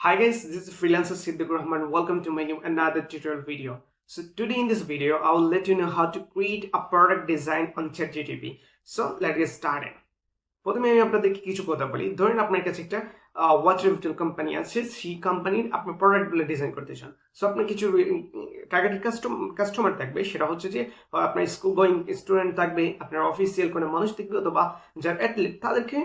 Hi guys, this is freelancer Siddiq Rahman. Welcome to my new another tutorial video. So today in this video, I will let you know how to create a product design on ChatGPT. So let's get started. প্রথমে আমি আপনাদেরকে কিছু কথা বলি ধরেন আপনার কাছে একটা ওয়াটার রিটেল কোম্পানি আছে সেই কোম্পানির আপনি প্রোডাক্টগুলো ডিজাইন করতে চান সো আপনার কিছু টার্গেটেড কাস্টমার থাকবে সেটা হচ্ছে যে আপনার স্কুল গোয়িং স্টুডেন্ট থাকবে আপনার অফিসিয়াল কোনো মানুষ থাকবে অথবা যার অ্যাথলিট তাদেরকে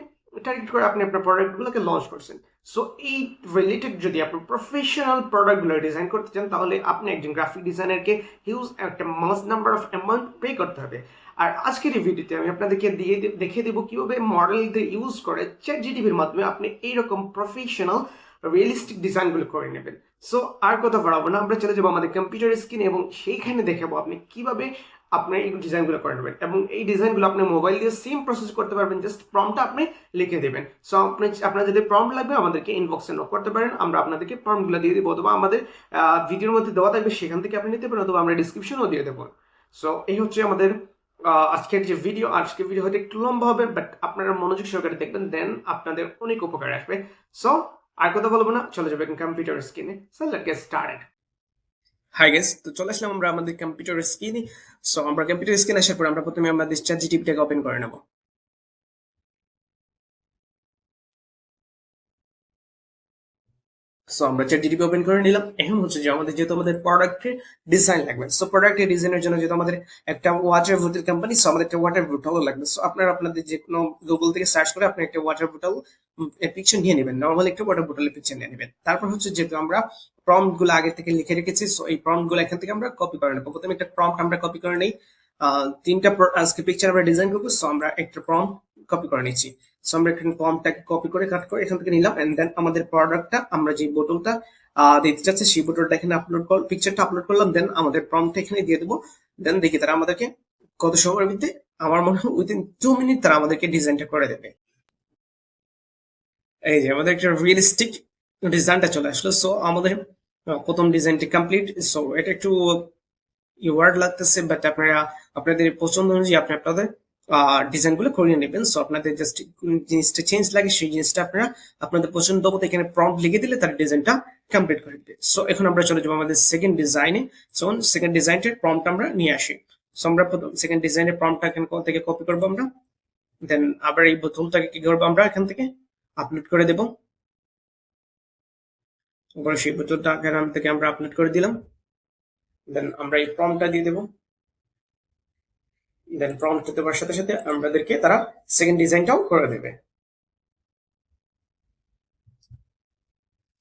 টার্গেট করে আপনি আপনার প্রোডাক্টগুলোকে লঞ্চ করছেন? সো এই রিলেটেড যদি আপনি প্রফেশনাল প্রোডাক্টগুলো ডিজাইন করতে চান, তাহলে আপনি একজন গ্রাফিক ডিজাইনারকে হিউজ একটা mass number of amount pay করতে হবে। আর আজকের এই ভিডিওতে আমি আপনাদেরকে দিয়ে দেখিয়ে দেবো কীভাবে মডেলদের ইউজ করে চ্যাট জিটিভির মাধ্যমে আপনি এইরকম প্রফেশনাল রিয়েলিস্টিক ডিজাইনগুলো করে নেবেন। সো আর কথা বাড়াবো না, আমরা চলে যাব আমাদের কম্পিউটার স্ক্রিনে এবং সেইখানে দেখাবো আপনি কীভাবে আপনি এই ডিজাইনগুলো করে নেবেন এবং এই ডিজাইনগুলো আপনি মোবাইল দিয়ে সেম প্রসেস করতে পারবেন জাস্ট প্রমটা আপনি লিখে দেবেন। সো আপনি, আপনার যদি প্রম্পট লাগবে, আমাদেরকে ইনবক্সে নক করতে পারেন, আমরা আপনাদেরকে প্রম্পটগুলো দিয়ে দেবো অথবা আমাদের ভিডিওর মধ্যে দেওয়া থাকবে, সেখান থেকে আপনি নিতে পারেন অথবা আমরা ডিসক্রিপশনও দিয়ে দেবো। সো এই হচ্ছে আমাদের আজকের যে ভিডিও আজকের ভিডিও হয়তো একটু লম্বা হবে বাট আপনারা মনোযোগ সহকারে দেখবেন দেন আপনাদের অনেক উপকার আসবে। সো আর কথা বলব না, চলে যাবে কম্পিউটার স্ক্রিনে so let get started hi guys তো চলে আসলাম আমরা আমাদের কম্পিউটার স্ক্রিনে সো আমরা কম্পিউটার স্ক্রিনে আসার পর আমরা প্রথমে আমাদের চ্যাট জিটিপিটাকে ওপেন করে নেব। সো আমরা চ্যাট জিটিপি ওপেন করে নিলাম। এখন হচ্ছে যে আমাদের যেহেতু আমাদের প্রোডাক্টের ডিজাইন লাগবে। সো প্রোডাক্টের ডিজাইনের জন্য যেহেতু আমাদের একটা ওয়াটার বুটের কোম্পানি সো আমাদের একটা ওয়াটার বুটলও লাগবে। সো আপনারা আপনাদের যে কোনো গুগল থেকে সার্চ করে আপনি একটা ওয়াটার বুটল পিকচার নিয়ে নেবেন। নর্মাল একটা ওয়াটার বুটলের পিকচার নিয়ে নেবেন। তারপর হচ্ছে যেহেতু আমরা প্রম্পটগুলো আগে থেকে লিখে রেখেছি সো এই প্রম্পটগুলো এখান থেকে আমরা কপি করে নেব। প্রথমে একটা প্রম্পট আমরা কপি করে নেই। তিনটা আজকে পিকচার আমরা ডিজাইন করব সো আমরা একটা প্রম্পট কপি করে নিচ্ছি। সো আমরা এখানে প্রম্পটটাকে কপি করে কাট করে এখান থেকে নিলাম এন্ড দেন আমাদের প্রোডাক্টটা আমরা যে বোতলটা দিতে চাচ্ছি, সেই বোতলটা এখানে আপলোড কর পিকচারটা আপলোড করলাম দেন আমাদের প্রম্পটটা এখানে দিয়ে দেবো। দেন দেখি তারা আমাদেরকে কত সময়ের মধ্যে, আমার মনে হয় উইদিন টু মিনিট তারা আমাদেরকে ডিজাইনটা করে দেবে। এই যে, আমাদের একটা রিয়েলিস্টিক ডিজাইনটা চলে আসলো। সো আমাদের প্রথম ডিজাইনটি কমপ্লিট সো এটা একটু ওয়ার্ড লাগতেছে বাট আপনারা, আপনাদের পছন্দ অনুযায়ী আপনি আপনাদের ডিজাইনগুলো করিয়ে নেবেন। সো আপনাদের জাস্ট জিনিসটা চেঞ্জ লাগে, সেই জিনিসটা আপনারা আপনাদের পছন্দ মতো এখানে প্রম্পট লিখে দিলে তার ডিজাইনটা কমপ্লিট করে দিবে। সো এখন আমরা চলে যাব আমাদের সেকেন্ড ডিজাইনে সো সেকেন্ড ডিজাইনটার প্রম্পট আমরা নিয়ে আসি। সো আমরা প্রথম সেকেন্ড ডিজাইনের প্রম্পটটা এখানে থেকে কপি করব আমরা। দেন আবার এই বোতলটাকে কি করব আমরা এখান থেকে আপলোড করে দেবো। সেই বোতলটা থেকে আমরা আপলোড করে দিলাম। দেন আমরা এই প্রম্পটটা দিয়ে দেবো। দেন প্রম্পট দেওয়ার সাথে সাথে আমাদেরকে তারা সেকেন্ড ডিজাইনটাও করে দেবে।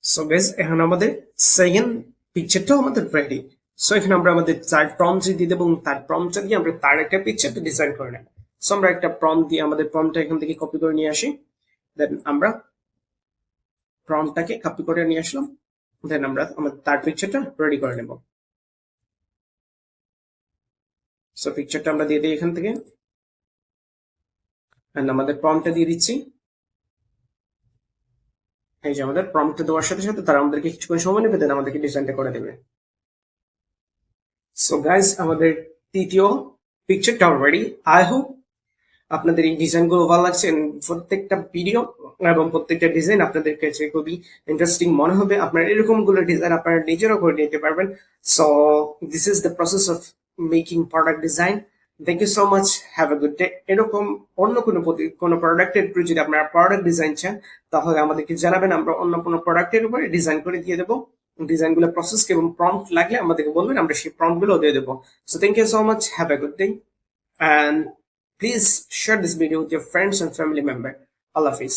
সো বেশ এখন আমাদের সেকেন্ড পিকচারটাও আমাদের রেডি সো এখানে আমরা আমাদের চার প্রম্পট দিয়ে দেবো এবং তার প্রম্পটটা দিয়ে আমরা তার একটা পিকচারটা ডিজাইন করে নেব। সো আমরা একটা প্রম্পট দিয়ে আমাদের প্রম্পটটা এখান থেকে কপি করে নিয়ে আসি। দেন আমরা প্রম্পটটাকে কপি করে নিয়ে আসলাম। দেন আমরা আমাদের তার পিকচারটা রেডি করে নেব। সো পিকচারটা আমরা দিয়ে দিই এখান থেকে। And আমাদের প্রম্পটটা দিয়ে দিচ্ছি। এই যে আমাদের প্রম্পটটা দেওয়ার সাথে সাথে তারা আমাদেরকে কিছুক্ষণ সময় নেবে দেন আমাদেরকে ডিজাইনটা করে দেবে। সো গাইস আমাদের তৃতীয় পিকচারটা রেডি আই হোপ আপনাদের এই ডিজাইনগুলো ভালো লাগছে। প্রত্যেকটা ভিডিও এবং প্রত্যেকটা ডিজাইন আপনাদের কাছে খুবই ইন্টারেস্টিং মনে হবে। আপনারা এরকমগুলো ডিজাইন আপনারা নিজেরাও করে নিতে পারবেন। So this is the process of making product design thank you so much have a good day এরকম অন্য কোনো কোনো প্রোডাক্টের উপরে যদি আপনারা প্রোডাক্ট ডিজাইন চান, তাহলে আমাদেরকে জানাবেন। আমরা অন্য কোনো প্রোডাক্টের উপরে ডিজাইন করে দিয়ে দেবো। ডিজাইনগুলো প্রসেস এবং প্রম্পট লাগলে আমাদেরকে বলবেন, আমরা সেই প্রম্পটগুলো দিয়ে দেবো। So thank you so much have a good day and please share this video with your friends and family member. Allah Hafiz.